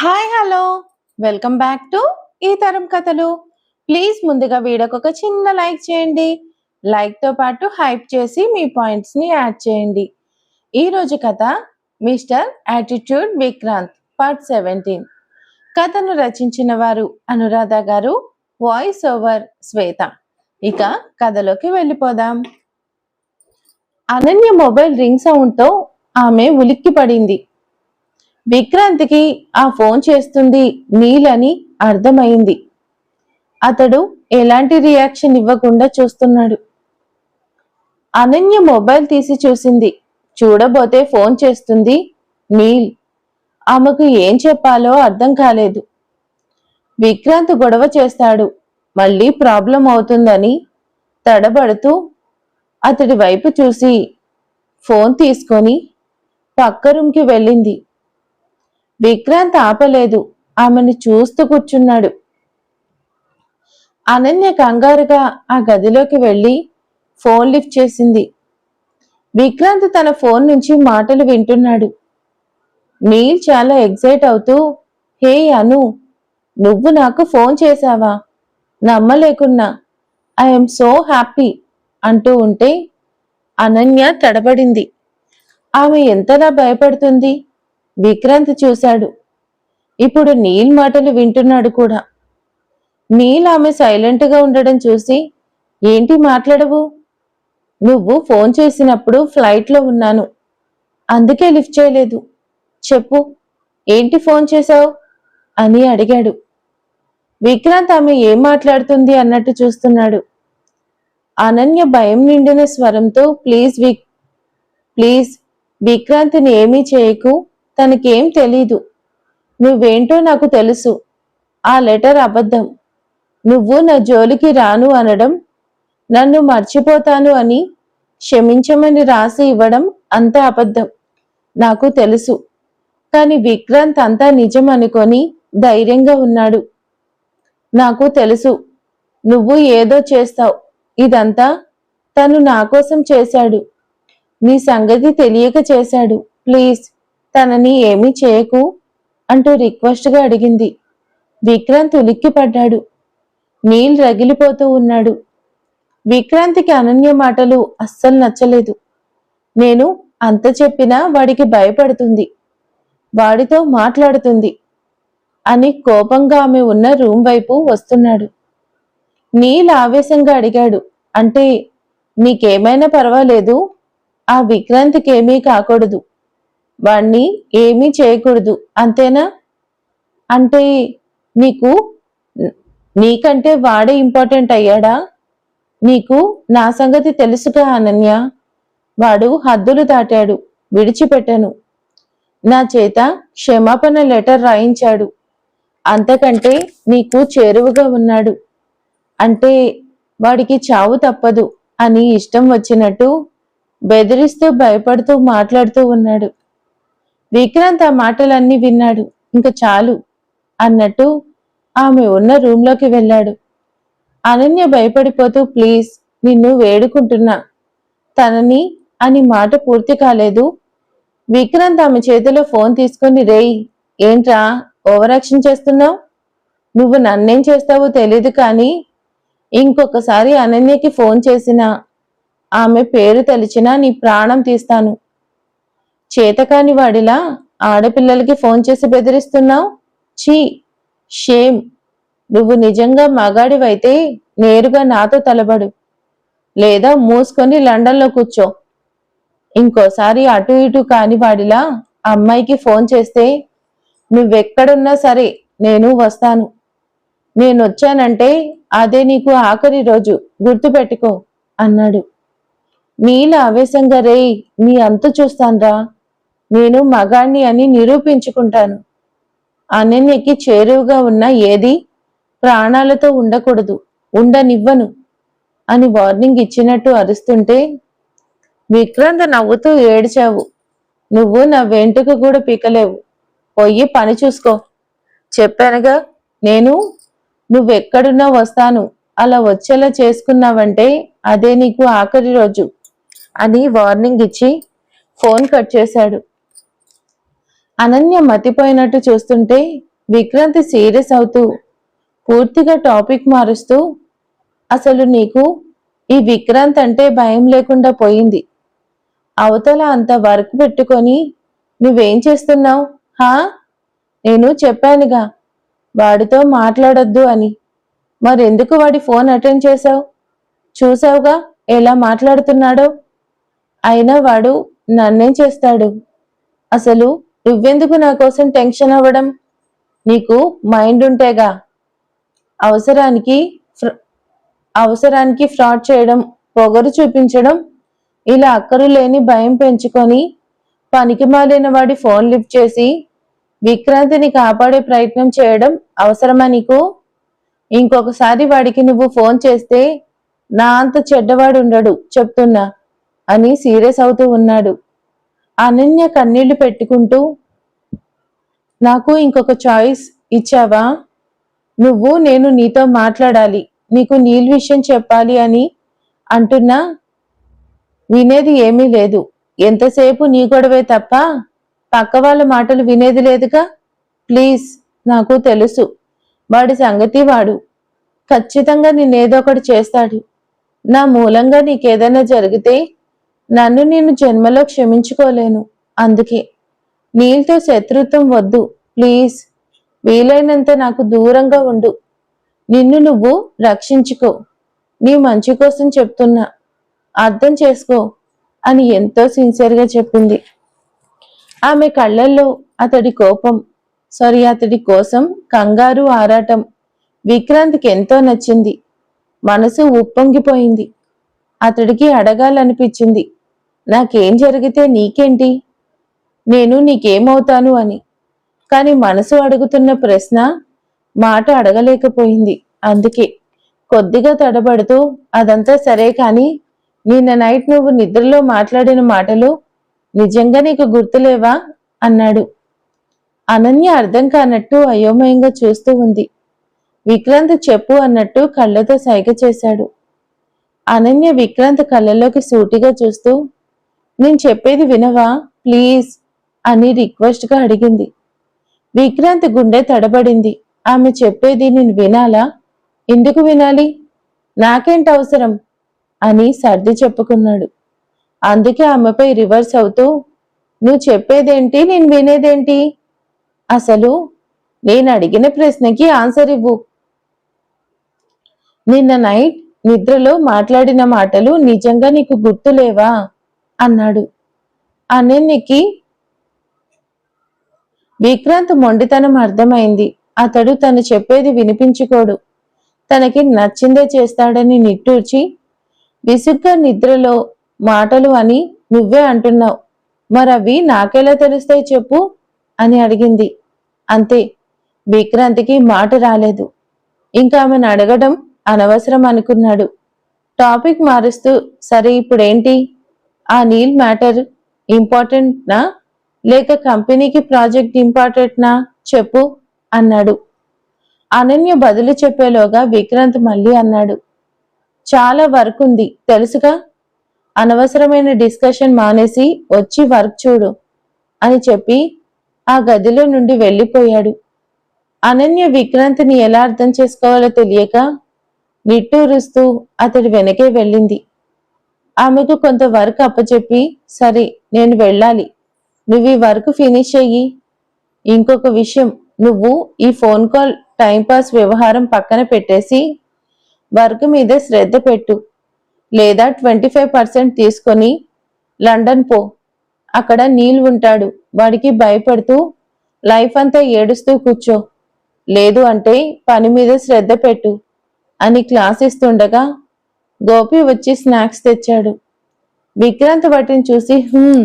Hi hello welcome back to Ee Taram Kathalu. Please ముందుగా వీడియోకి ఒక చిన్న లైక్ చేయండి. లైక్తో పాటు హైప్ చేసి మీ పాయింట్స్ని యాడ్ చేయండి. ఈరోజు కథ mister attitude Vikrant part seventeen కథను రచించిన వారు అనురాధ గారు వాయిస్ ఓవర్ శ్వేత. ఇక కథలోకి వెళ్ళిపోదాం. అనన్య మొబైల్ రింగ్ సౌండ్తో ఆమె ఉలిక్కి పడింది విక్రాంత్కి ఆ ఫోన్ చేస్తుంది నీలని అని అర్థమైంది. అతడు ఎలాంటి రియాక్షన్ ఇవ్వకుండా చూస్తున్నాడు. అనన్య మొబైల్ తీసి చూసింది. చూడబోతే ఫోన్ చేస్తుంది నీల్. ఆమెకు ఏం చెప్పాలో అర్థం కాలేదు. విక్రాంత్ గొడవ చేస్తాడు. మళ్ళీ ప్రాబ్లం అవుతుందని తడబడుతూ అతడి వైపు చూసి ఫోన్ తీసుకొని పక్క రూమ్కి వెళ్ళింది. విక్రాంత్ ఆపలేదు. ఆమెను చూస్తూ కూర్చున్నాడు. అనన్య కంగారుగా ఆ గదిలోకి వెళ్ళి ఫోన్ లిఫ్ట్ చేసింది. విక్రాంత్ తన ఫోన్ నుంచి మాటలు వింటున్నాడు. నీల్ చాలా ఎగ్జైట్ అవుతూ హే అను నువ్వు నాకు ఫోన్ చేశావా? నమ్మలేకున్నా. ఐఎమ్ సో హ్యాపీ అంటూ ఉంటే అనన్య తడబడింది. ఆమె ఎంతలా భయపడుతుంది? విక్రాంత్ చూశాడు. ఇప్పుడు నీల్ మాటలు వింటున్నాడు కూడా. నీల్ ఆమె సైలెంట్గా ఉండడం చూసి ఏంటి మాట్లాడవు? నువ్వు ఫోన్ చేసినప్పుడు ఫ్లైట్లో ఉన్నాను. అందుకే లిఫ్ట్ చేయలేదు. చెప్పు ఏంటి ఫోన్ చేశావు? అని అడిగాడు. విక్రాంత్ ఆమె ఏం మాట్లాడుతుంది అన్నట్టు చూస్తున్నాడు. అనన్య భయం నిండిన స్వరంతో ప్లీజ్ విక్ ప్లీజ్ విక్రాంత్ని ఏమీ చేయకు. తనకేం తెలీదు. నువ్వేంటో నాకు తెలుసు. ఆ లెటర్ అబద్ధం. నువ్వు నా జోలికి రాను అనడం నన్ను మర్చిపోతాను అని క్షమించమని రాసి ఇవ్వడం అంత అబద్ధం. నాకు తెలుసు. కాని విక్రాంత్ అంతా నిజం అనుకొని ధైర్యంగా ఉన్నాడు. నాకు తెలుసు. నువ్వు ఏదో చేస్తావు. ఇదంతా తను నా కోసం చేశాడు. నీ సంగతి తెలియక చేశాడు. ప్లీజ్. తనని ఏమీ చేయకు అంటూ రిక్వెస్ట్గా అడిగింది. విక్రాంత్ ఉలిక్కిపడ్డాడు. నీల్ రగిలిపోతూ ఉన్నాడు. విక్రాంతికి అనన్య మాటలు అస్సలు నచ్చలేదు. నేను అంత చెప్పినా వాడికి భయపడుతుంది. వాడితో మాట్లాడుతుంది. అని కోపంగా ఆమె ఉన్న రూమ్ వైపు వస్తున్నాడు. నీల్ ఆవేశంగా అడిగాడు. అంటే నీకేమైనా పర్వాలేదు? ఆ విక్రాంతికి ఏమీ కాకూడదు. వాణ్ణి ఏమీ చేయకూడదు. అంతేనా? అంటే నీకు నీకంటే వాడే ఇంపార్టెంట్ అయ్యాడా? నీకు నా సంగతి తెలుసుగా అనన్య. వాడు హద్దులు దాటాడు విడిచిపెట్టను. నా చేత క్షమాపణ లెటర్ రాయించాడు. అంతకంటే నీకు చేరువగా ఉన్నాడు. అంటే వాడికి చావు తప్పదు అని ఇష్టం వచ్చినట్టు బెదిరిస్తూ భయపడుతూ మాట్లాడుతూ ఉన్నాడు. విక్రాంత్ ఆ మాటలన్నీ విన్నాడు. ఇంక చాలు అన్నట్టు ఆమె ఉన్న రూంలోకి వెళ్ళాడు. అనన్య భయపడిపోతూ ప్లీజ్ నిన్ను వేడుకుంటున్నా. తనని అని మాట పూర్తి కాలేదు. విక్రాంత్ ఆమె చేతిలో ఫోన్ తీసుకొని రేయ్ ఏంట్రా ఓవరాక్షన్ చేస్తున్నావు? నువ్వు నన్నేం చేస్తావో తెలీదు కానీ ఇంకొకసారి అనన్యకి ఫోన్ చేసినా ఆమె పేరు తలిచినా నీ ప్రాణం తీస్తాను. చేతకాని వాడిలా ఆడపిల్లలకి ఫోన్ చేసి బెదిరిస్తున్నావు? చీ షేమ్ నువ్వు నిజంగా మగాడివైతే నేరుగా నాతో తలబడు. లేదా మూసుకొని లండన్లో కూర్చో. ఇంకోసారి అటు ఇటు కాని వాడిలా అమ్మాయికి ఫోన్ చేస్తే నువ్వెక్కడున్నా సరే నేను వస్తాను. నేను వచ్చానంటే అదే నీకు ఆఖరి రోజు. గుర్తుపెట్టుకో అన్నాడు. నీల ఆవేశంగా రేయ్ నీ అంతు చూస్తాన్రా. నేను మగాణ్ణి అని నిరూపించుకుంటాను. అనన్యకి చేరువుగా ఉన్న ఏది ప్రాణాలతో ఉండకూడదు. ఉండనివ్వను అని వార్నింగ్ ఇచ్చినట్టు అరుస్తుంటే విక్రాంత్ నవ్వుతూ ఏడ్చావు. నువ్వు నా వెంటుకు కూడా పీకలేవు. పోయి పని చూసుకో. చెప్పానుగా నేను నువ్వెక్కడున్నా వస్తాను. అలా వచ్చేలా చేసుకున్నావంటే అదే నీకు ఆఖరి రోజు అని వార్నింగ్ ఇచ్చి ఫోన్ కట్ చేశాడు. అనన్య మతిపోయినట్టు చూస్తుంటే విక్రాంతి సీరియస్ అవుతూ పూర్తిగా టాపిక్ మారుస్తూ అసలు నీకు ఈ విక్రాంత్ అంటే భయం లేకుండా పోయింది. అవతల అంత వర్క్ పెట్టుకొని నువ్వేం చేస్తున్నావు? హా? నేను చెప్పానుగా వాడితో మాట్లాడొద్దు అని. మరెందుకు వాడి ఫోన్ అటెండ్ చేశావు? చూసావుగా ఎలా మాట్లాడుతున్నాడో? అయినా వాడు నన్నేం చేస్తాడు? అసలు నువ్వెందుకు నా కోసం టెన్షన్ అవ్వడం? నీకు మైండ్ ఉంటేగా అవసరానికి ఫ్ర- అవసరానికి ఫ్రాడ్ చేయడం పొగరు చూపించడం ఇలా అక్కరు లేని భయం పెంచుకొని పనికి మాలిన వాడి ఫోన్ లిఫ్ట్ చేసి విక్రాంతిని కాపాడే ప్రయత్నం చేయడం అవసరమా నీకు? ఇంకొకసారి వాడికి నువ్వు ఫోన్ చేస్తే నా అంత చెడ్డవాడు ఉండడు చెప్తున్నా అని సీరియస్ అవుతూ ఉన్నాడు. అనన్య కన్నీళ్ళు పెట్టుకుంటూ నాకు ఇంకొక చాయిస్ ఇచ్చావా? నువ్వు నేను నీతో మాట్లాడాలి నీకు నీల్ విషయం చెప్పాలి అని అంటున్నా. వినేది ఏమీ లేదు. ఎంతసేపు నీ గొడవే తప్ప పక్క వాళ్ళ మాటలు వినేది లేదుగా? ప్లీజ్ నాకు తెలుసు. వాడి సంగతి వాడు. ఖచ్చితంగా నిన్నేదో ఒకటి చేస్తాడు. నా మూలంగా నీకేదైనా జరిగితే నన్ను నేను జన్మలో క్షమించుకోలేను. అందుకే నీళ్ళతో శత్రుత్వం వద్దు. ప్లీజ్ వీలైనంత నాకు దూరంగా ఉండు. నిన్ను నువ్వు రక్షించుకో. నీ మంచి కోసం చెప్తున్నా. అర్థం చేసుకో అని ఎంతో సిన్సియర్గా చెప్పింది. ఆమె కళ్ళల్లో అతడి కోపం సారీ అతడి కోసం కంగారు ఆరాటం విక్రాంత్కి ఎంతో నచ్చింది. మనసు ఉప్పొంగిపోయింది. అతడికి అడగాలనిపించింది. నాకేం జరిగితే నీకేంటి? నేను నీకేమవుతాను అని. కాని మనసు అడుగుతున్న ప్రశ్న మాట అడగలేకపోయింది. అందుకే కొద్దిగా తడబడుతూ అదంతా సరే కాని నిన్న నైట్ నువ్వు నిద్రలో మాట్లాడిన మాటలు నిజంగా నీకు గుర్తులేవా? అన్నాడు. అనన్య అర్థం కానట్టు అయోమయంగా చూస్తూ ఉంది. విక్రాంత్ చెప్పు అన్నట్టు కళ్ళతో సైగ చేశాడు. అనన్య విక్రాంత్ కళ్ళలోకి సూటిగా చూస్తూ నేను చెప్పేది వినవా? ప్లీజ్ అని రిక్వెస్ట్గా అడిగింది. విక్రాంత్ గుండె తడబడింది. ఆమె చెప్పేది నేను వినాలా? ఎందుకు వినాలి? నాకేంటి అవసరం? అని సర్ది చెప్పుకున్నాడు. అందుకే ఆమెపై రివర్స్ అవుతూ నువ్వు చెప్పేదేంటి? నేను వినేదేంటి? అసలు నేను అడిగిన ప్రశ్నకి ఆన్సర్ ఇవ్వు. నిన్న నైట్ నిద్రలో మాట్లాడిన మాటలు నిజంగా నీకు గుర్తులేవా? అన్నాడు. అనన్యకి విక్రాంత్ మొండితనం అర్థమైంది. అతడు తను చెప్పేది వినిపించుకోడు. తనకి నచ్చిందే చేస్తాడని నిట్టూర్చి విసుగ్గా నిద్రలో మాటలు అని నువ్వే అంటున్నావు. మరవి నాకెలా తెలుస్తాయి చెప్పు అని అడిగింది. అంతే విక్రాంతికి మాట రాలేదు. ఇంకా ఆమెను అడగడం అనవసరం అనుకున్నాడు. టాపిక్ మారుస్తూ సరే ఇప్పుడేంటి? ఆ నీల్ మ్యాటర్ ఇంపార్టెంట్నా? లేక కంపెనీకి ప్రాజెక్ట్ ఇంపార్టెంట్నా? చెప్పు అన్నాడు. అనన్య బదులు చెప్పేలోగా విక్రాంత్ మళ్ళీ అన్నాడు. చాలా వర్క్ ఉంది తెలుసుగా? అనవసరమైన డిస్కషన్ మానేసి వచ్చి వర్క్ చూడు అని చెప్పి ఆ గదిలో నుండి వెళ్ళిపోయాడు. అనన్య విక్రాంత్ని ఎలా అర్థం చేసుకోవాలో తెలియక నిట్టూరుస్తూ అతడి వెనకే వెళ్ళింది. ఆమెకు కొంత వర్క్ అప్పచెప్పి సరే నేను వెళ్ళాలి. నువ్వు ఈ వర్క్ ఫినిష్ అయ్యి ఇంకొక విషయం నువ్వు ఈ ఫోన్ కాల్ టైంపాస్ వ్యవహారం పక్కన పెట్టేసి వర్క్ మీద శ్రద్ధ పెట్టు. లేదా ట్వంటీ ఫైవ్ పర్సెంట్ తీసుకొని లండన్ పో. అక్కడ నీల్ ఉంటాడు. వాడికి భయపడుతూ లైఫ్ అంతా ఏడుస్తూ కూర్చో. లేదు అంటే పని మీద శ్రద్ధ పెట్టు అని క్లాస్ ఇస్తుండగా గోపి వచ్చి స్నాక్స్ తెచ్చాడు. విక్రాంత్ వాటిని చూసి "హ్మ్,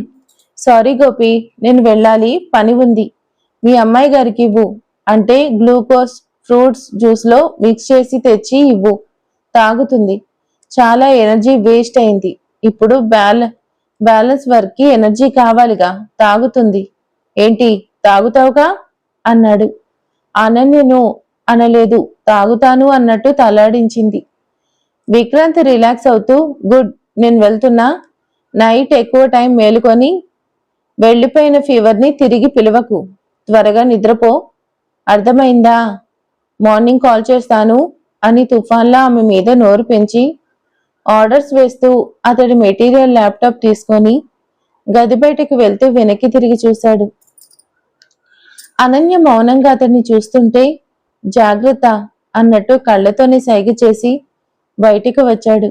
సారీ గోపి నేను వెళ్ళాలి పని ఉంది. మీ అమ్మాయి గారికి ఇవ్వు. అంటే గ్లూకోజ్ ఫ్రూట్స్ జ్యూస్లో మిక్స్ చేసి తెచ్చి ఇవ్వు. తాగుతుంది. చాలా ఎనర్జీ వేస్ట్ అయింది. ఇప్పుడు బ్యాల బ్యాలెన్స్ వర్క్కి ఎనర్జీ కావాలిగా తాగుతుంది. ఏంటి తాగుతావుగా? అన్నాడు. అనన్యను అనలేదు తాగుతాను అన్నట్టు తలాడించింది. విక్రాంత్ రిలాక్స్ అవుతూ గుడ్ నేను వెళ్తున్నా. నైట్ ఎక్కువ టైం మేలుకొని వెళ్ళిపోయిన ఫీవర్ని తిరిగి పిలవకు. త్వరగా నిద్రపో. అర్థమైందా? మార్నింగ్ కాల్ చేస్తాను అని తుఫాన్లా ఆమె మీద నోరు పెంచి ఆర్డర్స్ వేస్తూ అతడి మెటీరియల్ ల్యాప్టాప్ తీసుకొని గది బయటకు వెళ్తూ వెనక్కి తిరిగి చూశాడు. అనన్య మౌనంగా అతన్ని చూస్తుంటే జాగ్రత్త అన్నట్టు కళ్ళతోనే సైగ చేసి బయటికి వచ్చాడు.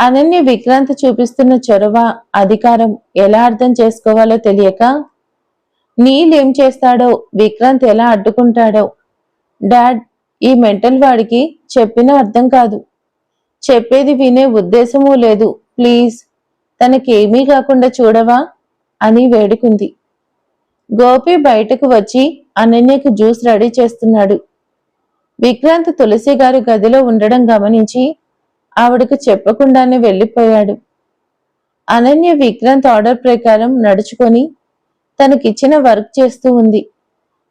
అనన్య విక్రాంత్ చూపిస్తున్న చొరవ అధికారం ఎలా అర్థం చేసుకోవాలో తెలియక నీలేం ఏం చేస్తాడో విక్రాంత్ ఎలా అడ్డుకుంటాడో? డాడ్ ఈ మెంటల్ వాడికి చెప్పినా అర్థం కాదు. చెప్పేది వినే ఉద్దేశమూ లేదు. ప్లీజ్ తనకేమీ కాకుండా చూడవా? అని వేడుకుంది. గోపి బయటకు వచ్చి అనన్యకు జ్యూస్ రెడీ చేస్తున్నాడు. విక్రాంత్ తులసి గారు గదిలో ఉండడం గమనించి ఆవిడకు చెప్పకుండానే వెళ్ళిపోయాడు. అనన్య విక్రాంత్ ఆర్డర్ ప్రకారం నడుచుకొని తనకిచ్చిన వర్క్ చేస్తూ ఉంది.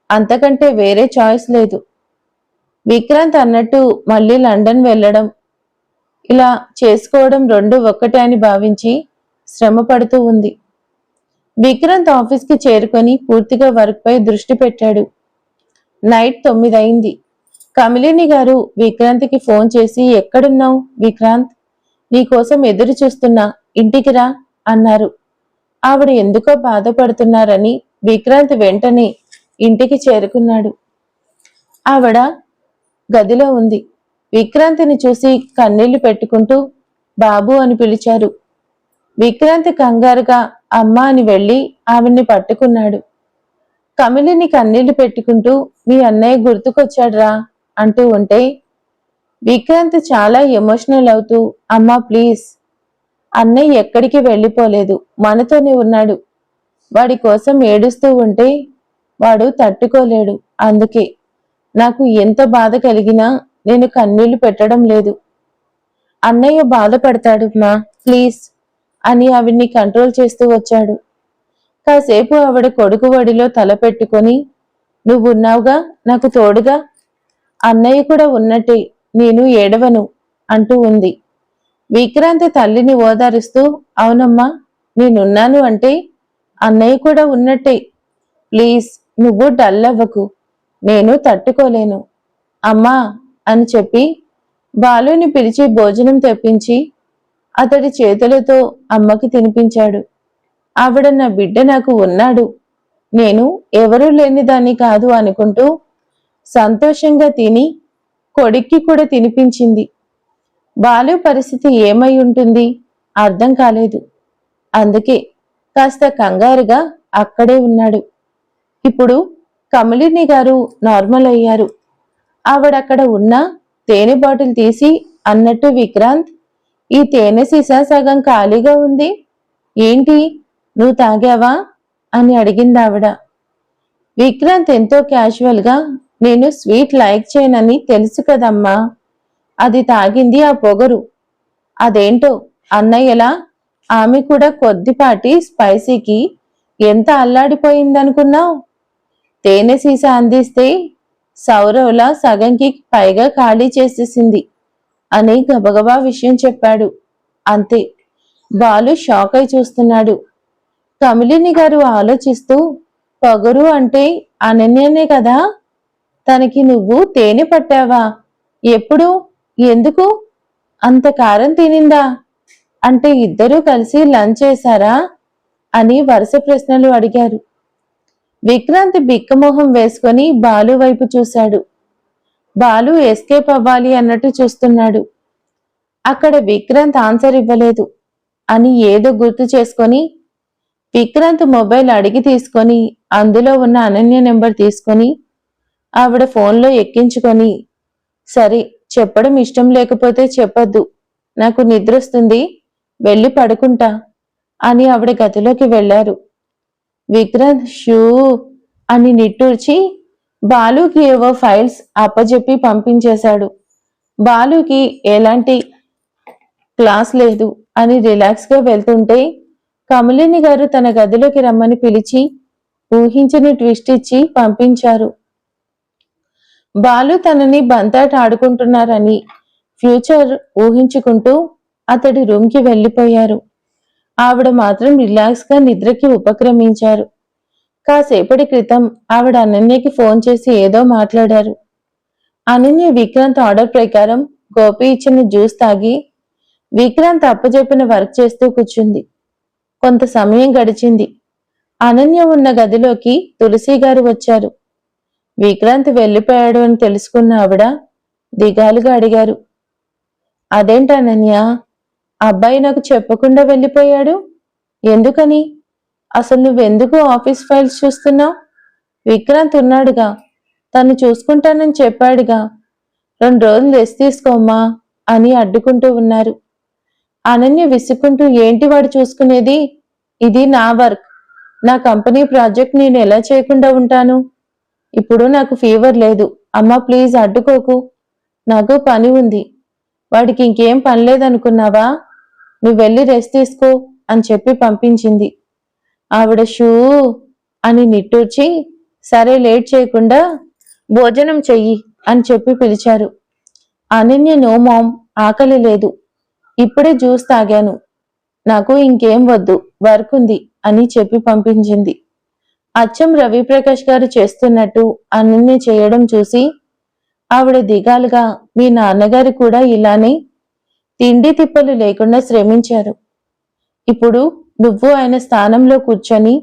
అంతకంటే వేరే చాయిస్ లేదు. విక్రాంత్ అన్నట్టు మళ్ళీ లండన్ వెళ్ళడం ఇలా చేసుకోవడం రెండు ఒక్కటే అని భావించి శ్రమ పడుతూ ఉంది. విక్రాంత్ ఆఫీస్కి చేరుకొని పూర్తిగా వర్క్ పై దృష్టి పెట్టాడు. నైట్ తొమ్మిది అయింది కమిలిని గారు విక్రాంత్కి ఫోన్ చేసి ఎక్కడున్నావు విక్రాంత్? నీకోసం ఎదురు చూస్తున్నా ఇంటికి రా అన్నారు. ఆవిడ ఎందుకో బాధపడుతున్నారని విక్రాంత్ వెంటనే ఇంటికి చేరుకున్నాడు. ఆవిడ గదిలో ఉంది. విక్రాంతిని చూసి కన్నీళ్ళు పెట్టుకుంటూ బాబు అని పిలిచారు. విక్రాంతి కంగారుగా అమ్మ అని వెళ్ళి ఆవిడ్ని పట్టుకున్నాడు. కమిలిని కన్నీళ్ళు పెట్టుకుంటూ మీ అన్నయ్య గుర్తుకొచ్చాడ్రా అంటూ ఉంటే విక్రాంత్ చాలా ఎమోషనల్ అవుతూ అమ్మా ప్లీజ్. అన్నయ్య ఎక్కడికి వెళ్ళిపోలేదు. మనతోనే ఉన్నాడు. వాడి కోసం ఏడుస్తూ ఉంటే వాడు తట్టుకోలేడు. అందుకే నాకు ఎంత బాధ కలిగినా నేను కన్నీళ్ళు పెట్టడం లేదు. అన్నయ్య బాధపడతాడు మా ప్లీజ్ అని ఆవిడ్ని కంట్రోల్ చేస్తూ వచ్చాడు. కాసేపు ఆవిడ కొడుకు వడిలో తల పెట్టుకొని నువ్వున్నావుగా? నాకు తోడుగా? అన్నయ్య కూడా ఉన్నట్టే నేను ఏడవను అంటూ ఉంది. విక్రాంతి తల్లిని ఓదారుస్తూ అవునమ్మా నేనున్నాను అంటే అన్నయ్య కూడా ఉన్నట్టే. ప్లీజ్ నువ్వు డల్ అవ్వకు. నేను తట్టుకోలేను. అమ్మా అని చెప్పి బాలుని పిలిచి భోజనం తెప్పించి అతడి చేతులతో అమ్మకి తినిపించాడు. ఆవిడ నా బిడ్డ నాకు ఉన్నాడు. నేను ఎవరూ లేని దాన్ని కాదు అనుకుంటూ సంతోషంగా తిని కొడుక్కి కూడా తినిపించింది. బాలు పరిస్థితి ఏమై ఉంటుంది అర్థం కాలేదు. అందుకే కాస్త కంగారుగా అక్కడే ఉన్నాడు. ఇప్పుడు కమలిని గారు నార్మల్ అయ్యారు. ఆవిడక్కడ ఉన్న తేనె బాటిల్ తీసి అన్నట్టు విక్రాంత్ ఈ తేనె సీసా సగం ఖాళీగా ఉంది. ఏంటి? నువ్వు తాగావా? అని అడిగింది ఆవిడ. విక్రాంత్ ఎంతో క్యాజువల్గా నేను స్వీట్ లైక్ చేయనని తెలుసు కదమ్మా. అది తాగింది ఆ పొగరు. అదేంటో? అన్నయ్యలా? ఆమె కూడా కొద్దిపాటి స్పైసీకి ఎంత అల్లాడిపోయిందనుకున్నావు? తేనె సీసా అందిస్తే సౌరవ్లా సగంకి పైగా ఖాళీ చేసేసింది. అని గబగబా విషయం చెప్పాడు. అంతే. బాలు షాక్ అయి చూస్తున్నాడు. కమిలిని గారు ఆలోచిస్తూ పొగరు అంటే అనన్యనే కదా? తనకి నువ్వు తేనె పట్టావా? ఎప్పుడు? ఎందుకు? అంత కారం తినిందా? అంటే ఇద్దరూ కలిసి లంచ్ చేశారా? అని వరుస ప్రశ్నలు అడిగారు. విక్రాంత్ బిక్కమోహం వేసుకొని బాలు వైపు చూశాడు. బాలు ఎస్కేప్ అవ్వాలి అన్నట్టు చూస్తున్నాడు. అక్కడ విక్రాంత్ ఆన్సర్ ఇవ్వలేదు అని ఏదో గుర్తు చేసుకొని విక్రాంత్ మొబైల్ అడిగి తీసుకొని అందులో ఉన్న అనన్య నెంబర్ తీసుకొని ఆవిడ ఫోన్లో ఎక్కించుకొని సరే చెప్పడం ఇష్టం లేకపోతే చెప్పద్దు. నాకు నిద్రొస్తుంది. వెళ్ళి పడుకుంటా అని ఆవిడ గదిలోకి వెళ్ళారు విక్రాంత్ షూ అని నిట్టూర్చి బాలుకి ఏవో ఫైల్స్ అప్పజెప్పి పంపించేశాడు. బాలుకి ఎలాంటి క్లాస్ లేదు అని రిలాక్స్గా వెళ్తుంటే కమలిని గారు తన గదిలోకి రమ్మని పిలిచి ఊహించని ట్విస్ట్ ఇచ్చి పంపించారు. బాలు తనని బంతాట ఆడుకుంటున్నారని ఫ్యూచర్ ఊహించుకుంటూ అతడి రూమ్కి వెళ్ళిపోయారు. ఆవిడ మాత్రం రిలాక్స్గా నిద్రకి ఉపక్రమించారు. కాసేపటి క్రితం ఆవిడ అనన్యకి ఫోన్ చేసి ఏదో మాట్లాడారు. అనన్య విక్రాంత్ ఆర్డర్ ప్రకారం గోపి ఇచ్చిన జ్యూస్ తాగి విక్రాంత్ అప్పచెప్పిన వర్క్ చేస్తూ కూర్చుంది. కొంత సమయం గడిచింది. అనన్య ఉన్న గదిలోకి తులసి గారు వచ్చారు. విక్రాంత్ వెళ్ళిపోయాడు అని తెలుసుకున్న ఆవిడ దిగాలుగా అడిగారు. అదేంటి అనన్య? అబ్బాయి నాకు చెప్పకుండా వెళ్ళిపోయాడు? ఎందుకని? అసలు నువ్వెందుకు ఆఫీస్ ఫైల్స్ చూస్తున్నావు? విక్రాంత్ ఉన్నాడుగా. తను చూసుకుంటానని చెప్పాడుగా. రెండు రోజులు రెస్ట్ తీసుకోమ్మా అని అడ్డుకుంటూ ఉన్నారు. అనన్య విసుక్కుంటూ ఏంటి వాడు చూసుకునేది? ఇది నా వర్క్. నా కంపెనీ ప్రాజెక్ట్ నేను ఎలా చేయకుండా ఉంటాను? ఇప్పుడు నాకు ఫీవర్ లేదు. అమ్మా ప్లీజ్ అడ్డుకోకు. నాకు పని ఉంది. వాడికి ఇంకేం పని లేదనుకున్నావా? నువ్వు వెళ్ళి రెస్ట్ తీసుకో అని చెప్పి పంపించింది. ఆవిడ షూ అని నిట్టూర్చి సరే లేట్ చేయకుండా భోజనం చెయ్యి అని చెప్పి పిలిచారు. అనన్య నో మామ్ ఆకలి లేదు. ఇప్పుడే జ్యూస్ తాగాను. నాకు ఇంకేం వద్దు వర్క్ ఉంది అని చెప్పి పంపించింది. అచ్చం రవిప్రకాష్ గారు చేస్తున్నట్టు అనన్య చేయడం చూసి ఆవిడ దిగాలుగా మీ నాన్నగారు కూడా ఇలానే తిండి తిప్పలు లేకుండా శ్రమించారు. ఇప్పుడు నువ్వు ఆయన స్థానంలో కూర్చొని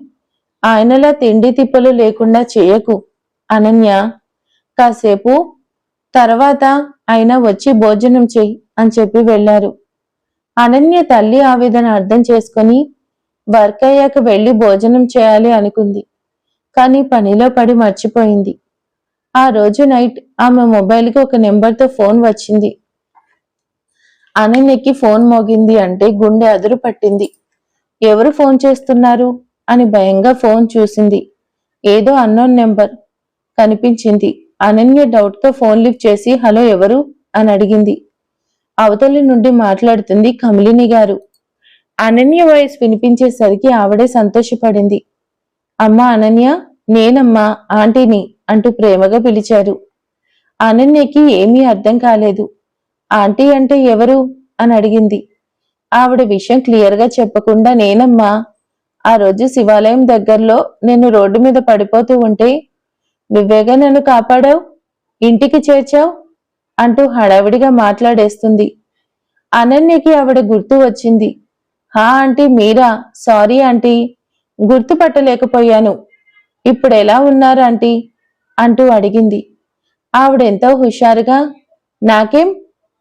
ఆయనలా తిండి తిప్పలు లేకుండా చేయకు అనన్య. కాసేపు తర్వాత ఆయన వచ్చి భోజనం చెయ్యి అని చెప్పి వెళ్ళారు. అనన్య తల్లి ఆవేదన అర్థం చేసుకొని వర్క్ అయ్యాక వెళ్ళి భోజనం చేయాలి అనుకుంది. కానీ పనిలో పడి మర్చిపోయింది. ఆ రోజు నైట్ ఆమె మొబైల్కి ఒక నెంబర్తో ఫోన్ వచ్చింది. అనన్యకి ఫోన్ మోగింది అంటే గుండె అదురు పట్టింది. ఎవరు ఫోన్ చేస్తున్నారు? అని భయంగా ఫోన్ చూసింది. ఏదో అన్నోన్ నెంబర్ కనిపించింది. అనన్య డౌట్తో ఫోన్ లిఫ్ట్ చేసి హలో ఎవరు? అని అడిగింది. అవతలి నుండి మాట్లాడుతుంది కమలిని గారు. అనన్య వాయిస్ వినిపించేసరికి ఆవిడే సంతోషపడింది. అమ్మ అనన్య! నేనమ్మా ఆంటీని అంటూ ప్రేమగా పిలిచారు. అనన్యకి ఏమీ అర్థం కాలేదు. ఆంటీ అంటే ఎవరు? అని అడిగింది. ఆవిడ విషయం క్లియర్గా చెప్పకుండా నేనమ్మా ఆ రోజు శివాలయం దగ్గరలో నేను రోడ్డు మీద పడిపోతూ ఉంటే నువ్వేగా నన్ను కాపాడావు? ఇంటికి చేర్చావు? అంటూ హడావిడిగా మాట్లాడేస్తుంది. అనన్యకి ఆవిడ గుర్తు వచ్చింది. హా ఆంటీ మీరా? Sorry aunty. గుర్తుపట్టలేకపోయాను ఇప్పుడు ఎలా ఉన్నారు ఆంటీ? అంటూ అడిగింది. ఆవిడెంతో హుషారుగా నాకేం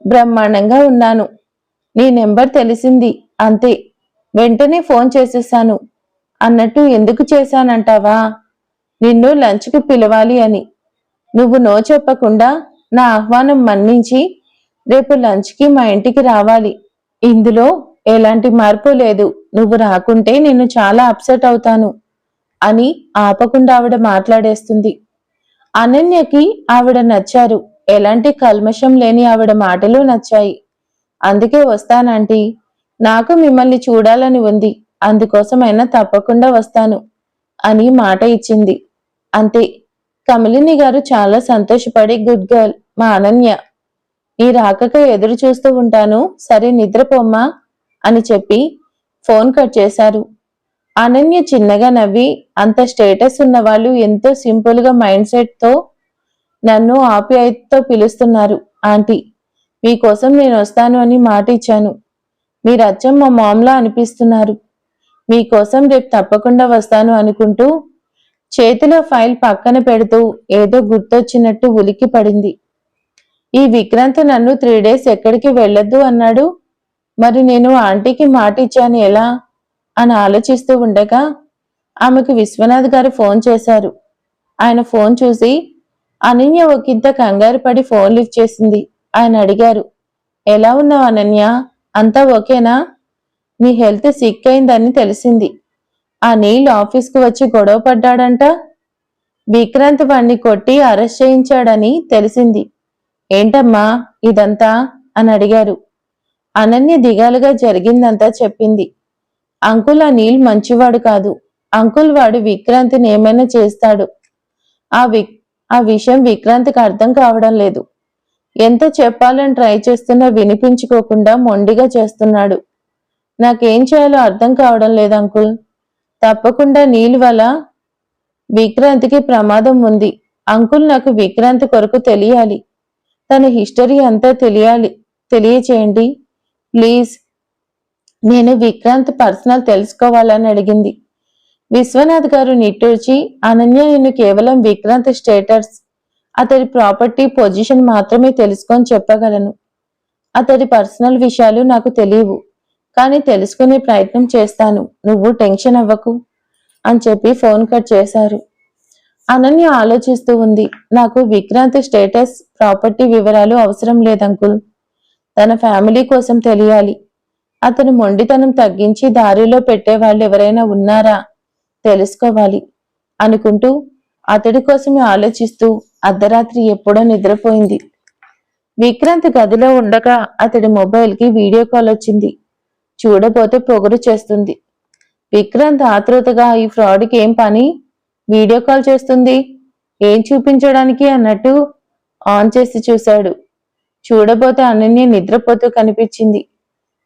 బ్రహ్మాండంగా ఉన్నాను. నీ నెంబర్ తెలిసింది అంతే. వెంటనే ఫోన్ చేసేసాను అన్నట్టు ఎందుకు చేశానంటావా? నిన్ను లంచ్కి పిలవాలి అని. నువ్వు నో చెప్పకుండా నా ఆహ్వానం మన్నించి రేపు లంచ్కి మా ఇంటికి రావాలి. ఇందులో ఎలాంటి మార్పు లేదు. నువ్వు రాకుంటే నేను చాలా అప్సెట్ అవుతాను. అని ఆపకుండా ఆవిడ మాట్లాడేస్తుంది. అనన్యకి ఆవిడ నచ్చారు. ఎలాంటి కల్మషం లేని ఆవిడ మాటలు నచ్చాయి. అందుకే వస్తానంటీ. నాకు మిమ్మల్ని చూడాలని ఉంది. అందుకోసమైనా తప్పకుండా వస్తాను అని మాట ఇచ్చింది. అంతే. కమలిని గారు చాలా సంతోషపడి గుడ్ గర్ల్ మా అనన్య. నీ రాకక ఎదురు చూస్తూ ఉంటాను. సరే నిద్రపోమ్మా అని చెప్పి ఫోన్ కట్ చేశారు. అనన్య చిన్నగా నవ్వి అంత స్టేటస్ ఉన్న వాళ్ళు ఎంతో సింపుల్గా మైండ్ సెట్తో నన్ను ఆప్యాయతతో పిలుస్తున్నారు. ఆంటీ మీకోసం నేను వస్తాను అని మాట ఇచ్చాను. మీరు అచ్చం మా మామ్లా అనిపిస్తున్నారు. మీకోసం రేపు తప్పకుండా వస్తాను అనుకుంటూ చేతిలో ఫైల్ పక్కన పెడుతూ ఏదో గుర్తొచ్చినట్టు ఉలికి పడింది. ఈ విక్రాంత్ నన్ను త్రీ డేస్ ఎక్కడికి వెళ్ళొద్దు అన్నాడు. మరి నేను ఆంటీకి మాట ఇచ్చాను ఎలా? అని ఆలోచిస్తూ ఉండగా ఆమెకు విశ్వనాథ్ గారు ఫోన్ చేశారు. ఆయన ఫోన్ చూసి అనన్య ఒకంత కంగారు పడి ఫోన్ లిఫ్ట్ చేసింది. ఆయన అడిగారు. ఎలా ఉన్నావు అనన్య? అంతా ఓకేనా? నీ హెల్త్ సిక్ అయిందని తెలిసింది. ఆ నీల్ ఆఫీస్కు వచ్చి గొడవ పడ్డాడంట. విక్రాంత్ వాణ్ణి కొట్టి అరెస్ట్ చేయించాడని తెలిసింది. ఏంటమ్మా ఇదంతా? అని అడిగారు. అనన్య దిగాలుగా జరిగిందంతా చెప్పింది. అంకుల్ ఆ మంచివాడు కాదు. అంకుల్ వాడు విక్రాంతిని ఏమైనా చేస్తాడు. ఆ విక్ ఆ విషయం విక్రాంతికి అర్థం కావడం లేదు. ఎంత చెప్పాలని ట్రై చేస్తున్నా వినిపించుకోకుండా మొండిగా చేస్తున్నాడు. నాకేం చేయాలో అర్థం కావడం లేదు అంకుల్. తప్పకుండా నీల్ వల్ల విక్రాంతికి ప్రమాదం ఉంది. అంకుల్ నాకు విక్రాంతి కొరకు తెలియాలి. తన హిస్టరీ అంతా తెలియాలి. తెలియచేయండి. ప్లీజ్. నేను విక్రాంత్ పర్సనల్ తెలుసుకోవాలని అడిగింది. విశ్వనాథ్ గారు నిట్టూర్చి అనన్య నేను కేవలం విక్రాంత్ స్టేటస్ అతడి ప్రాపర్టీ పొజిషన్ మాత్రమే తెలుసుకొని చెప్పగలను. అతడి పర్సనల్ విషయాలు నాకు తెలియవు కానీ తెలుసుకునే ప్రయత్నం చేస్తాను. నువ్వు టెన్షన్ అవ్వకు అని చెప్పి ఫోన్ కట్ చేశారు. అనన్య ఆలోచిస్తూ ఉంది నాకు విక్రాంత్ స్టేటస్ ప్రాపర్టీ వివరాలు అవసరం లేదంకుల్ తన ఫ్యామిలీ కోసం తెలియాలి. అతను మొండితనం తగ్గించి దారిలో పెట్టే వాళ్ళు ఎవరైనా ఉన్నారా? తెలుసుకోవాలి. అనుకుంటూ అతడి కోసమే ఆలోచిస్తూ అర్ధరాత్రి ఎప్పుడో నిద్రపోయింది. విక్రాంత్ గదిలో ఉండగా అతడి మొబైల్కి వీడియో కాల్ వచ్చింది. చూడబోతే పొగరు చేస్తుంది. విక్రాంత్ ఆతృతగా ఈ ఫ్రాడ్కి ఏం పని? వీడియో కాల్ చేస్తుంది? ఏం చూపించడానికి? అన్నట్టు ఆన్ చేసి చూశాడు. చూడబోతే అనన్య నిద్రపోతూ కనిపించింది.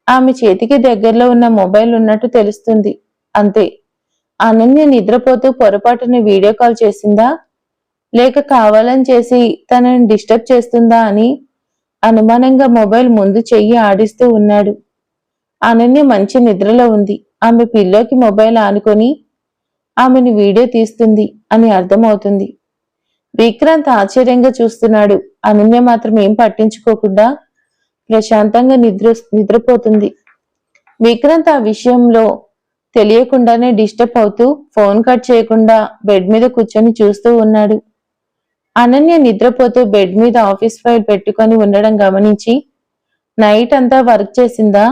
ఆమె చేతికి దగ్గరలో ఉన్న మొబైల్ ఉన్నట్టు తెలుస్తుంది. అంతే. అనన్య నిద్రపోతూ పొరపాటున వీడియో కాల్ చేసిందా? లేక కావాలని చేసి తనని డిస్టర్బ్ చేస్తుందా అని అనుమానంగా మొబైల్ ముందు చెయ్యి ఆడిస్తూ ఉన్నాడు. అనన్య మంచి నిద్రలో ఉంది. ఆమె పిల్లోకి మొబైల్ ఆనుకొని ఆమెను వీడియో తీస్తుంది అని అర్థమవుతుంది. విక్రాంత్ ఆశ్చర్యంగా చూస్తున్నాడు. అనన్య మాత్రం ఏం పట్టించుకోకుండా ప్రశాంతంగా నిద్ర నిద్రపోతుంది. విక్రాంత్ ఆ విషయంలో తెలియకుండానే డిస్టర్బ్ అవుతూ ఫోన్ కట్ చేయకుండా బెడ్ మీద కూర్చొని చూస్తూ ఉన్నాడు. అనన్య నిద్రపోతూ బెడ్ మీద ఆఫీస్ ఫైల్ పెట్టుకొని ఉండడం గమనించి నైట్ అంతా వర్క్ చేసిందా?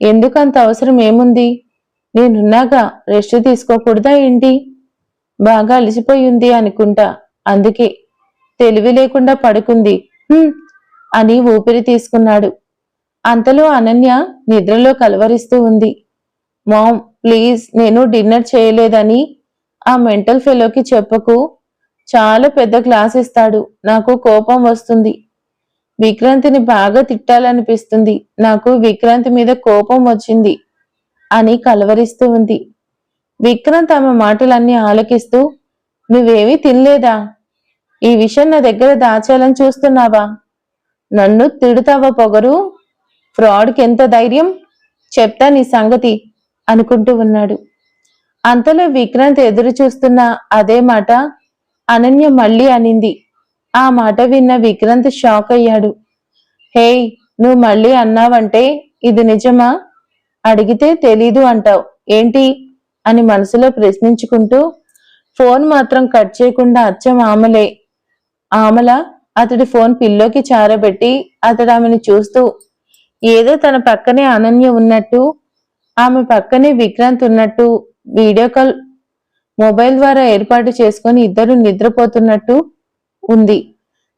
ఎందుకంత అవసరం ఏముంది? నేనున్నాగా రెస్ట్ తీసుకోకూడదా ఏంటి? బాగా అలసిపోయింది అనుకుంటా. అందుకే తెలివి లేకుండా పడుకుంది. అని ఊపిరి తీసుకున్నాడు. అంతలో అనన్య నిద్రలో కలవరిస్తూ ఉంది. మామ్ ప్లీజ్ నేను డిన్నర్ చేయలేదని ఆ మెంటల్ ఫెలోకి చెప్పకు చాలా పెద్ద క్లాస్ ఇస్తాడు. నాకు కోపం వస్తుంది. విక్రాంతిని బాగా తిట్టాలనిపిస్తుంది. నాకు విక్రాంతి మీద కోపం వచ్చింది అని కలవరిస్తూ ఉంది. విక్రాంత్ ఆమె మాటలన్నీ ఆలకిస్తూ నువ్వేమీ తినలేదా? ఈ విషయం నా దగ్గర దాచాలని చూస్తున్నావా? నన్ను తిడుతావా పొగరు? ఫ్రాడ్కి ఎంత ధైర్యం? చెప్తా నీ సంగతి అనుకుంటూ ఉన్నాడు. అంతలో విక్రాంత్ ఎదురు చూస్తున్న అదే మాట అనన్య మళ్ళీ అనింది. ఆ మాట విన్న విక్రాంత్ షాక్ అయ్యాడు. హేయ్ నువ్వు మళ్ళీ అన్నావంటే ఇది నిజమా? అడిగితే తెలీదు అంటావు. ఏంటి? అని మనసులో ప్రశ్నించుకుంటూ ఫోన్ మాత్రం కట్ చేయకుండా అచ్చం ఆమలే. ఆమల? అతడి ఫోన్ పిల్లోకి చారబెట్టి అతడు ఆమెను చూస్తూ ఏదో తన పక్కనే అనన్య ఉన్నట్టు ఆమె పక్కనే విక్రాంత్ ఉన్నట్టు వీడియో కాల్ మొబైల్ ద్వారా ఏర్పాటు చేసుకొని ఇద్దరు నిద్రపోతున్నట్టు ఉంది.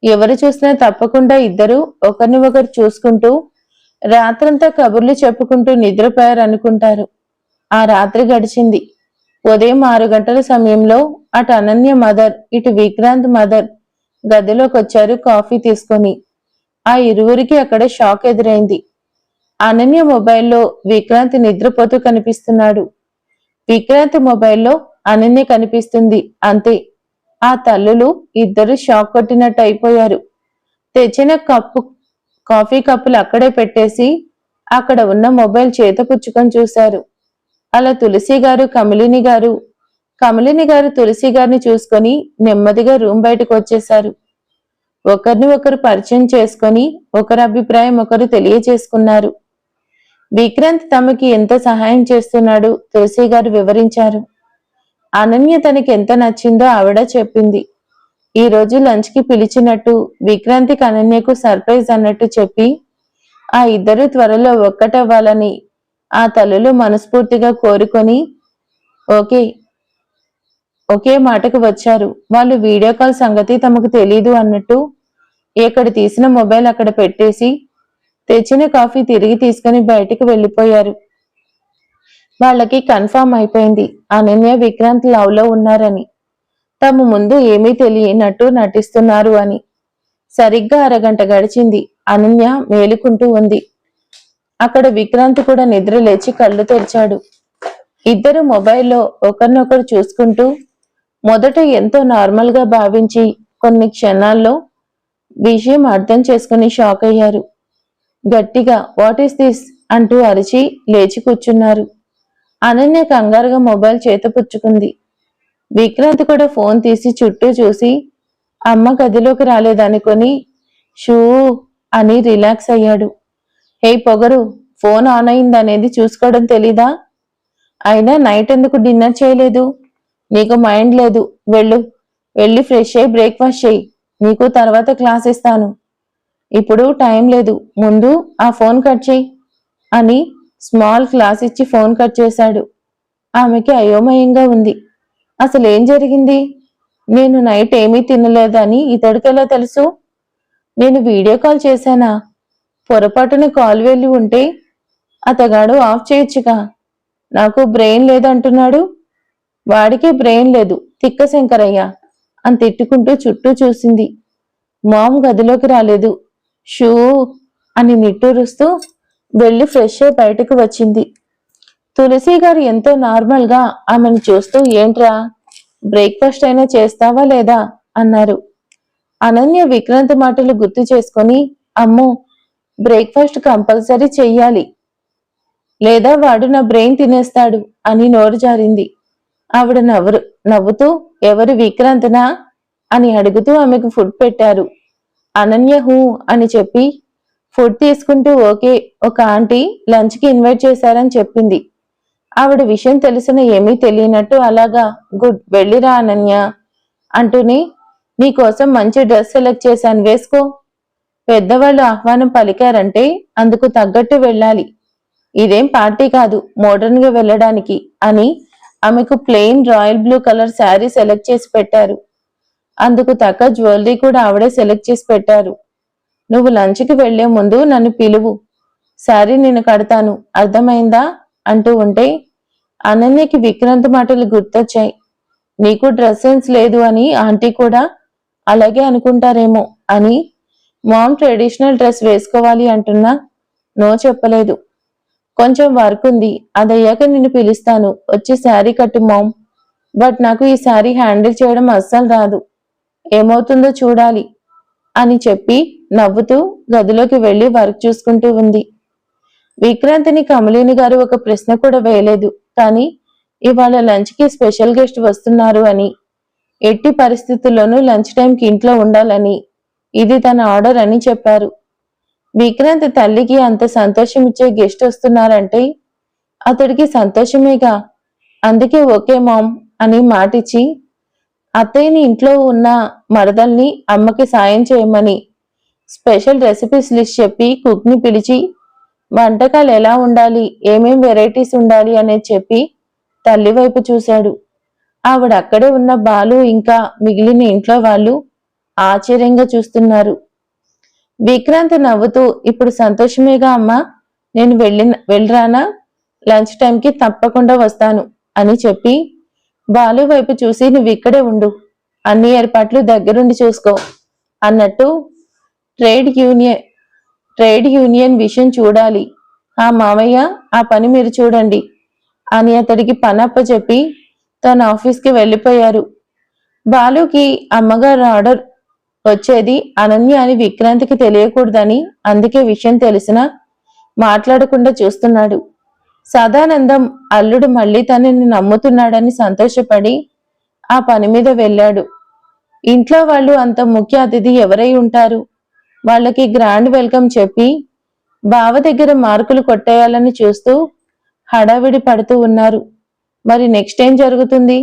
ఎవరు చూసినా తప్పకుండా ఇద్దరు ఒకరిని ఒకరు చూసుకుంటూ రాత్రంతా కబుర్లు చెప్పుకుంటూ నిద్రపోయారు అనుకుంటారు ఆ రాత్రి గడిచింది. ఉదయం ఆరు గంటల సమయంలో అటు అనన్య మదర్ ఇటు విక్రాంత్ మదర్ గదిలోకి వచ్చారు కాఫీ తీసుకొని. ఆ ఇరువురికి అక్కడ షాక్ ఎదురైంది. అనన్య మొబైల్లో విక్రాంతి నిద్రపోతూ కనిపిస్తున్నాడు. విక్రాంతి మొబైల్లో అనన్య కనిపిస్తుంది అంతే. ఆ తల్లులు ఇద్దరు షాక్ కొట్టినట్టు అయిపోయారు. తెచ్చిన కప్పు కాఫీ కప్పులు అక్కడే పెట్టేసి అక్కడ ఉన్న మొబైల్ చేత పుచ్చుకొని చూశారు. అలా తులసి గారు కమలిని గారు కమలిని గారు తులసి గారిని చూసుకొని నెమ్మదిగా రూమ్ బయటకు వచ్చేశారు. ఒకరిని ఒకరు పరిచయం చేసుకొని ఒకరి అభిప్రాయం ఒకరు తెలియజేసుకున్నారు. విక్రాంత్ తమకి ఎంత సహాయం చేస్తున్నాడు తులసి గారు వివరించారు. అనన్య తనకి ఎంత నచ్చిందో ఆవిడ చెప్పింది. ఈ రోజు లంచ్కి పిలిచినట్టు విక్రాంతికి అనన్యకు సర్ప్రైజ్ అన్నట్టు చెప్పి ఆ ఇద్దరు త్వరలో ఒక్కటవ్వాలని ఆ తల్లులు మనస్ఫూర్తిగా కోరుకొని ఓకే ఒకే మాటకు వచ్చారు. వాళ్ళు వీడియో కాల్ సంగతి తమకు తెలీదు అన్నట్టు ఇక్కడ తీసిన మొబైల్ అక్కడ పెట్టేసి తెచ్చిన కాఫీ తిరిగి తీసుకుని బయటికి వెళ్ళిపోయారు. వాళ్ళకి కన్ఫామ్ అయిపోయింది. అనన్య విక్రాంత్ లవ్లో ఉన్నారని. తమ ముందు ఏమీ తెలియనట్టు నటిస్తున్నారు అని. సరిగ్గా అరగంట గడిచింది. అనన్య మేలుకుంటూ ఉంది. అక్కడ విక్రాంత్ కూడా నిద్ర లేచి కళ్ళు తెరిచాడు. ఇద్దరు మొబైల్లో ఒకరినొకరు చూసుకుంటూ మొదట ఎంతో నార్మల్గా భావించి కొన్ని క్షణాల్లో విషయం అర్థం చేసుకుని షాక్ అయ్యారు. గట్టిగా వాట్ ఈస్ దిస్ అంటూ అరిచి లేచి కూర్చున్నారు. అనన్య కంగారుగా మొబైల్ చేతపుచ్చుకుంది విక్రాంత్ కూడా ఫోన్ తీసి చుట్టూ చూసి అమ్మ గదిలోకి రాలేదనుకొని షూ అని రిలాక్స్ అయ్యాడు. హే పొగరు ఫోన్ ఆన్ అయిందనేది చూసుకోవడం తెలీదా? అయినా నైట్ ఎందుకు డిన్నర్ చేయలేదు? నీకు మైండ్ లేదు. వెళ్ళు. వెళ్ళి ఫ్రెష్ అయ్యి బ్రేక్ఫాస్ట్ చేయి. నీకు తర్వాత క్లాస్ ఇస్తాను. ఇప్పుడు టైం లేదు. ముందు ఆ ఫోన్ కట్ చేయి అని స్మాల్ క్లాస్ ఇచ్చి ఫోన్ కట్ చేశాడు. ఆమెకి అయోమయంగా ఉంది. అసలు ఏం జరిగింది? నేను నైట్ ఏమీ తినలేదని ఇతడికెలా తెలుసు? నేను వీడియో కాల్ చేశానా? పొరపాటున కాల్ వెళ్ళి ఉంటే అతగాడు ఆఫ్ చేయొచ్చుగా. నాకు బ్రెయిన్ లేదంటున్నాడు. వాడికి బ్రెయిన్ లేదు. తిక్క శంకరయ్య అని తిట్టుకుంటూ చుట్టూ చూసింది. మామ్ గదిలోకి రాలేదు. షూ అని నిట్టూరుస్తూ వెళ్ళి ఫ్రెష్ అయి బయటకు వచ్చింది. తులసి గారు ఎంతో నార్మల్గా ఆమెను చూస్తూ ఏంట్రా బ్రేక్ఫాస్ట్ అయినా చేస్తావా లేదా? అన్నారు. అనన్య విక్రాంత్ మాటలు గుర్తు చేసుకొని అమ్మో బ్రేక్ఫాస్ట్ కంపల్సరీ చెయ్యాలి. లేదా వాడు నా బ్రెయిన్ తినేస్తాడు అని నోరు జారింది. ఆవిడ నవ్వు నవ్వుతూ ఎవరు విక్రాంతనా? అని అడుగుతూ ఆమెకు ఫుడ్ పెట్టారు. అనన్య హూ అని చెప్పి ఫుడ్ తీసుకుంటూ ఓకే ఒక ఆంటీ లంచ్కి ఇన్వైట్ చేశారని చెప్పింది. ఆవిడ విషయం తెలిసిన ఏమీ తెలియనట్టు అలాగా గుడ్ వెళ్ళిరా అనన్య అంటూనే నీకోసం మంచి డ్రెస్ సెలెక్ట్ చేశాను వేసుకో. పెద్దవాళ్ళు ఆహ్వానం పలికారంటే అందుకు తగ్గట్టు వెళ్ళాలి. ఇదేం పార్టీ కాదు మోడర్న్గా వెళ్ళడానికి అని ఆమెకు plain royal blue colour sari select చేసి పెట్టారు. అందుకు తగ్గ జ్యువెలరీ కూడా ఆవిడే సెలెక్ట్ చేసి పెట్టారు. నువ్వు లంచ్కి వెళ్ళే ముందు నన్ను పిలువు. శారీ నేను కడతాను. అర్థమైందా? అంటూ ఉంటే అనన్యకి విక్రాంత్ మాటలు గుర్తొచ్చాయి. నీకు డ్రెస్ సెన్స్ లేదు అని ఆంటీ కూడా అలాగే అనుకుంటారేమో అని మామ్ ట్రెడిషనల్ డ్రెస్ వేసుకోవాలి అంటున్నా నో చెప్పలేదు. కొంచెం వర్క్ ఉంది. అదయ్యాక నిన్ను పిలుస్తాను. వచ్చి శారీ కట్టు మామ్. బట్ నాకు ఈ శారీ హ్యాండిల్ చేయడం అస్సలు రాదు. ఏమవుతుందో చూడాలి అని చెప్పి నవ్వుతూ గదిలోకి వెళ్ళి వర్క్ చూసుకుంటూ ఉంది. విక్రాంతిని కమలిని గారు ఒక ప్రశ్న కూడా వేయలేదు. కానీ ఇవాళ లంచ్కి స్పెషల్ గెస్ట్ వస్తున్నారు అని. ఎట్టి పరిస్థితుల్లోనూ లంచ్ టైంకి ఇంట్లో ఉండాలని. ఇది తన ఆర్డర్ అని చెప్పారు. విక్రాంత్ తల్లికి అంత సంతోషం ఇచ్చే గెస్ట్ వస్తున్నారంటే అతడికి సంతోషమేగా. అందుకే ఓకే మామ్ అని మాటిచ్చి అత్తయ్యని ఇంట్లో ఉన్న మరదల్ని అమ్మకి సాయం చేయమని స్పెషల్ రెసిపీస్ లిస్ట్ చెప్పి కుక్ని పిలిచి వంటకాలు ఎలా ఉండాలి ఏమేం వెరైటీస్ ఉండాలి అనేది చెప్పి తల్లి వైపు చూశాడు. ఆవిడ అక్కడే ఉన్న బాలు ఇంకా మిగిలిన ఇంట్లో వాళ్ళు ఆశ్చర్యంగా చూస్తున్నారు. విక్రాంత్ నవ్వుతూ ఇప్పుడు సంతోషమేగా అమ్మా? నేను వెళ్ళి వెళ్ళరానా? లంచ్ టైంకి తప్పకుండా వస్తాను అని చెప్పి బాలు వైపు చూసి నువ్వు ఇక్కడే ఉండు. అన్ని ఏర్పాట్లు దగ్గరుండి చూసుకో అన్నట్టు ట్రేడ్ యూనియన్ ట్రేడ్ యూనియన్ విషయం చూడాలి. ఆ మామయ్య ఆ పని మీరు చూడండి అని అతడికి పనప్ప చెప్పి తన ఆఫీస్కి వెళ్ళిపోయారు. బాలుకి అమ్మగారు ఆర్డర్ వచ్చేది అనన్య అని విక్రాంతికి తెలియకూడదని అందుకే విషయం తెలిసినా మాట్లాడకుండా చూస్తున్నాడు. సదానందం అల్లుడు మళ్ళీ తనని నమ్ముతున్నాడని సంతోషపడి ఆ పని మీద వెళ్ళాడు. ఇంట్లో వాళ్ళు అంత ముఖ్య అతిథి ఎవరై ఉంటారు? వాళ్ళకి గ్రాండ్ వెల్కమ్ చెప్పి బావ దగ్గర మార్కులు కొట్టేయాలని చూస్తూ హడావిడి పడుతూ ఉన్నారు. మరి నెక్స్ట్ ఏం జరుగుతుంది?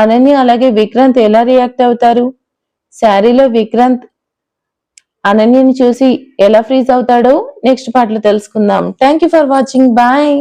అనన్య అలాగే విక్రాంత్ ఎలా రియాక్ట్ అవుతారు? శారీలో విక్రాంత్ అనన్యని చూసి ఎలా ఫ్రీజ్ అవుతాడో నెక్స్ట్ పాటలో తెలుసుకుందాం. Thank you for watching bye